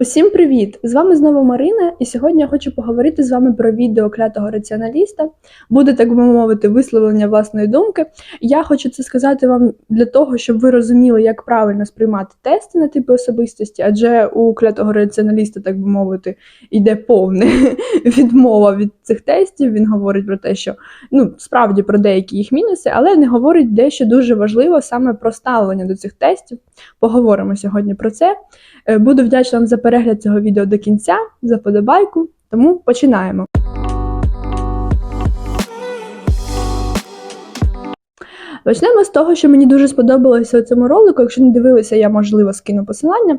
Усім привіт! З вами знову Марина, і сьогодні я хочу поговорити з вами про відео клятого раціоналіста. Буде, так би мовити, висловлення власної думки. Я хочу це сказати вам для того, щоб ви розуміли, як правильно сприймати тести на типи особистості, адже у клятого раціоналіста, так би мовити, йде повна відмова від цих тестів. Він говорить про те, що ну справді про деякі їх мінуси, але не говорить дещо дуже важливо саме про ставлення до цих тестів. Поговоримо сьогодні про це. Е, Буду вдячна вам за перегляд цього відео до кінця, за подобайку, тому починаємо. Почнемо з того, що мені дуже сподобалося у цьому ролику. Якщо не дивилися, я можливо скину посилання.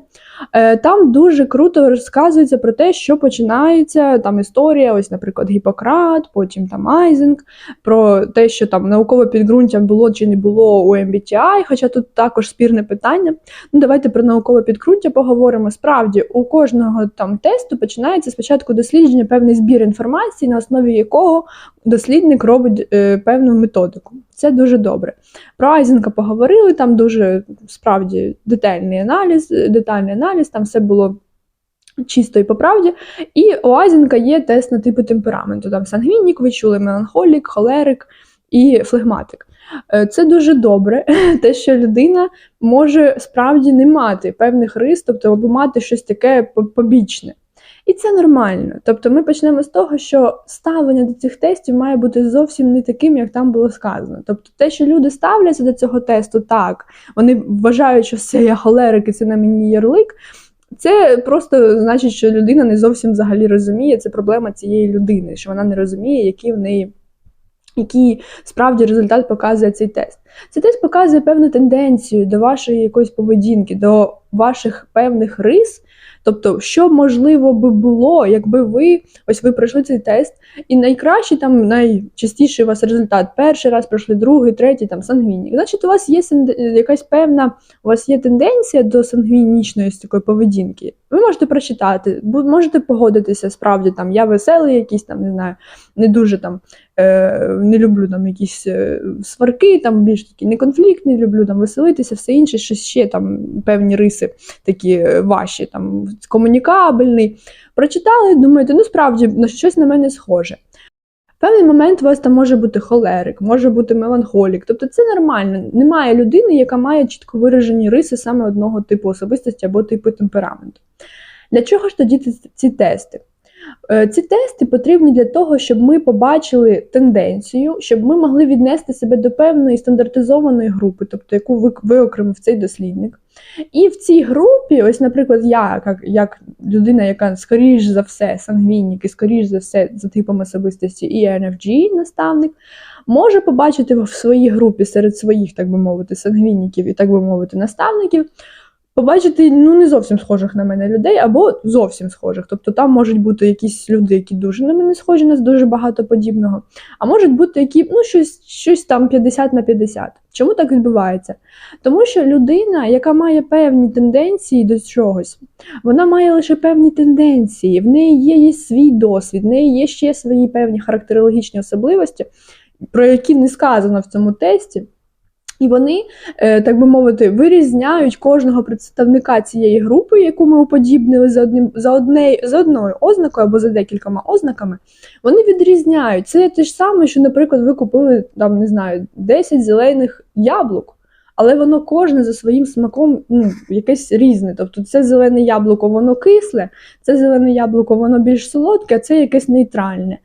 Е, Там дуже круто розказується про те, що починається там історія, ось, наприклад, Гіппократ, потім там Айзенк, про те, що там наукове підґрунтя було чи не було у MBTI, хоча тут також спірне питання. Ну, давайте про наукове підґрунтя поговоримо. Справді, у кожного там тесту починається спочатку дослідження певний збір інформації, на основі якого дослідник робить е, певну методику. Це дуже добре. Про Айзенка поговорили, там дуже справді детальний аналіз, детальний аналіз, там все було чисто і по правді. І у Айзенка є тест на типи темпераменту. Там сангвінік, ви чули меланхолік, холерик і флегматик. Е, Це дуже добре, те, що людина може справді не мати певних рис, тобто або мати щось таке побічне. І це нормально. Тобто ми почнемо з того, що ставлення до цих тестів має бути зовсім не таким, як там було сказано. Тобто, те, що люди ставляться до цього тесту, так, вони вважають, що все я холерик і це на мені ярлик. Це просто значить, що людина не зовсім взагалі розуміє. Це проблема цієї людини, що вона не розуміє, які в неї. Який справді результат показує цей тест. Цей тест показує певну тенденцію до вашої якоїсь поведінки, до ваших певних рис. Тобто, що можливо би було, якби ви ось ви пройшли цей тест, і найкращий там найчастіший у вас результат. Перший раз пройшли, другий, третій, там сангвінік. Значить, у вас є якась певна, у вас є тенденція до сангвінічної такої поведінки. Ви можете прочитати, можете погодитися, справді там я веселий, якийсь там, не знаю, не дуже там е, не люблю там якісь е, сварки, там більш такі неконфліктні, люблю там веселитися, все інше, щось ще там певні риси такі е, ваші, там комунікабельний. Прочитали, думаєте, ну справді на щось на мене схоже. В певний момент у вас там може бути холерик, може бути меланхолік. Тобто це нормально. Немає людини, яка має чітко виражені риси саме одного типу особистості або типу темпераменту. Для чого ж тоді ці тести? Е, Ці тести потрібні для того, щоб ми побачили тенденцію, щоб ми могли віднести себе до певної стандартизованої групи, тобто яку ви- виокремив цей дослідник. І в цій групі, ось, наприклад, я, як, як людина, яка скоріш за все сангвінік і скоріш за все за типом особистості і ENFJ наставник, може побачити в своїй групі серед своїх, так би мовити, сангвініків і так би мовити, наставників. Побачити ну не зовсім схожих на мене людей, або зовсім схожих. Тобто там можуть бути якісь люди, які дуже на мене схожі, нас дуже багато подібного. А можуть бути які ну щось, щось там 50 на 50. Чому так відбувається? Тому що людина, яка має певні тенденції до чогось, вона має лише певні тенденції, в неї є, є свій досвід, в неї є ще свої певні характерологічні особливості, про які не сказано в цьому тесті. І вони, е, так би мовити, вирізняють кожного представника цієї групи, яку ми уподібнили за одним за одне, за одною ознакою або за декількома ознаками. Вони відрізняють. Це те ж саме, що, наприклад, ви купили там, не знаю, 10 зелених яблук. Але воно кожне за своїм смаком ну, якесь різне. Тобто це зелене яблуко, воно кисле, це зелене яблуко, воно більш солодке, а це якесь нейтральне.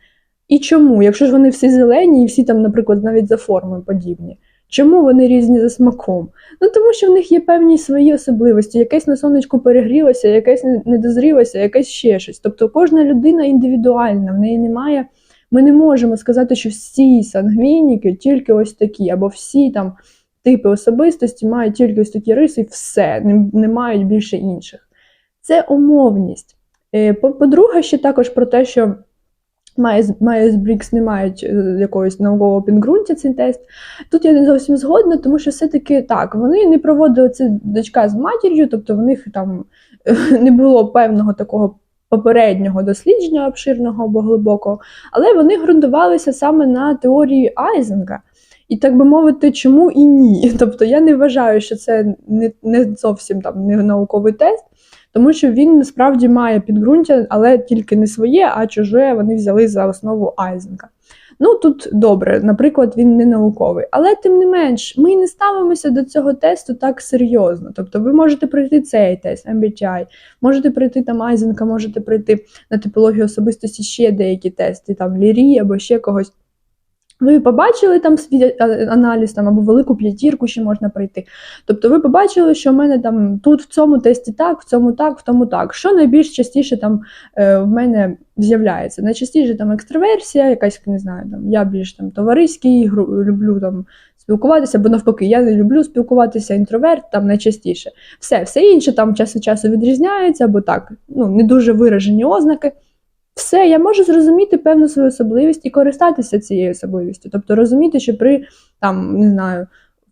І чому? Якщо ж вони всі зелені і всі там, наприклад, навіть за формою подібні. Чому вони різні за смаком? Ну тому що в них є певні свої особливості. Якесь на сонечку перегрілося, якесь не- дозрілося, якесь ще щось. Тобто кожна людина індивідуальна, в неї немає. Ми не можемо сказати, що всі сангвініки тільки ось такі, або всі там типи особистості мають тільки ось такі риси, і все, не, не мають більше інших. Це умовність. Е, По-друге, ще також про те, що Майерс Брікс не мають е, якогось наукового підґрунтя цей тест. Тут я не зовсім згодна, тому що все-таки так, вони не проводили це дочка з матір'ю, тобто в них там е, не було певного такого попереднього дослідження обширного або глибокого, але вони ґрунтувалися саме на теорії Айзенка. І так би мовити, чому і ні? Тобто я не вважаю, що це не, не зовсім там не науковий тест, тому що він насправді має підґрунтя, але тільки не своє, а чуже вони взяли за основу Айзенка. Ну тут добре, наприклад, він не науковий, але тим не менш, ми не ставимося до цього тесту так серйозно. Тобто, ви можете пройти цей тест, MBTI, можете пройти там Айзенка, можете пройти на типологію особистості ще деякі тести, там Лірі або ще когось. Ви побачили там свій аналіз там, або велику п'ятірку ще можна пройти. Тобто ви побачили, що в мене там тут в цьому тесті так, в цьому так, в тому так. Що найбільш частіше там е, в мене з'являється? Найчастіше там екстраверсія, якась не знаю, там я більш там товариський, люблю там спілкуватися, або навпаки, я не люблю спілкуватися, інтроверт там найчастіше. Все, все інше там час від часу відрізняється, або так, ну не дуже виражені ознаки. Все, я можу зрозуміти певну свою особливість і користатися цією особливістю. Тобто розуміти, що при там, не знаю,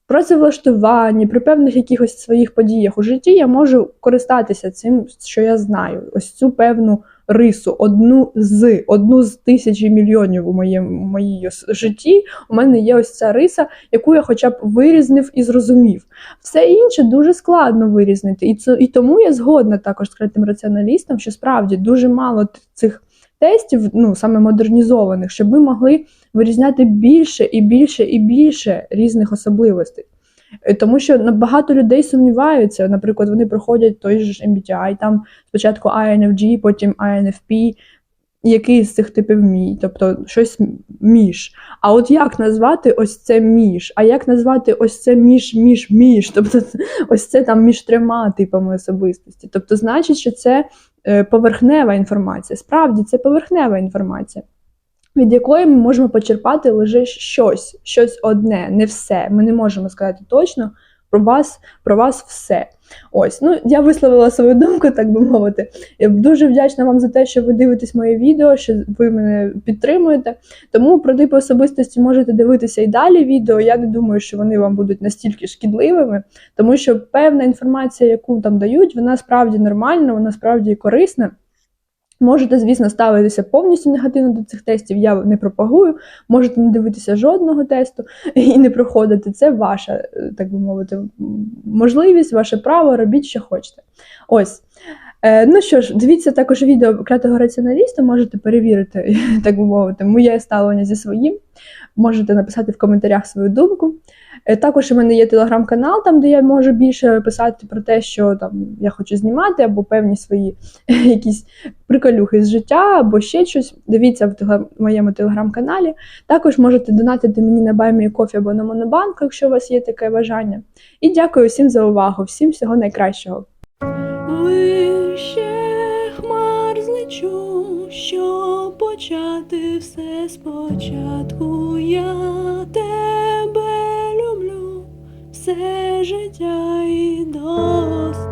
працевлаштуванні, при певних якихось своїх подіях у житті я можу користатися цим, що я знаю. Ось цю певну рису, одну з одну з тисячі мільйонів у моєму моїй житті. У мене є ось ця риса, яку я хоча б вирізнив і зрозумів. Все інше дуже складно вирізнити. І це і тому я згодна також з критим раціоналістом, що справді дуже мало цих тестів, ну саме модернізованих, щоб ми могли вирізняти більше і більше і більше різних особливостей. Е, Тому що багато людей сумніваються. Наприклад, вони проходять той же ж MBTI, там спочатку INFG, потім INFP, який з цих типів мій, тобто щось між. А от як назвати ось це між? А як назвати ось це між, між, між? Тобто ось це там між трьома типами особистості. Тобто, значить, що це е, поверхнева інформація. Справді, це поверхнева інформація. Від якої ми можемо почерпати лише щось, щось одне, не все. Ми не можемо сказати точно про вас, про вас все. Ось, ну я висловила свою думку, так би мовити. Я дуже вдячна вам за те, що ви дивитесь моє відео, що ви мене підтримуєте. Тому про типи особистості можете дивитися і далі відео. Я не думаю, що вони вам будуть настільки шкідливими, тому що певна інформація, яку там дають, вона справді нормальна, вона справді корисна. Можете, звісно, ставитися повністю негативно до цих тестів. Я не пропагую. Можете не дивитися жодного тесту і не проходити. Це ваша, е, так би мовити, можливість, ваше право, робіть, що хочете. Ось. Е, ну що ж, дивіться також відео клятого раціоналіста, можете перевірити, так би мовити, моє ставлення зі своїм. Можете написати в коментарях свою думку. Е, Також у мене є телеграм-канал, там, де я можу більше писати про те, що там я хочу знімати, або певні свої якісь приколюхи з життя, або ще щось. Дивіться в моєму телеграм-каналі. Також можете донатити мені на Баймі кофі або на Монобанк, якщо у вас є таке бажання. І дякую всім за увагу, всім всього найкращого. Вище хмар злечу, щоб почати все спочатку. Я люблю, все життя і достатньо.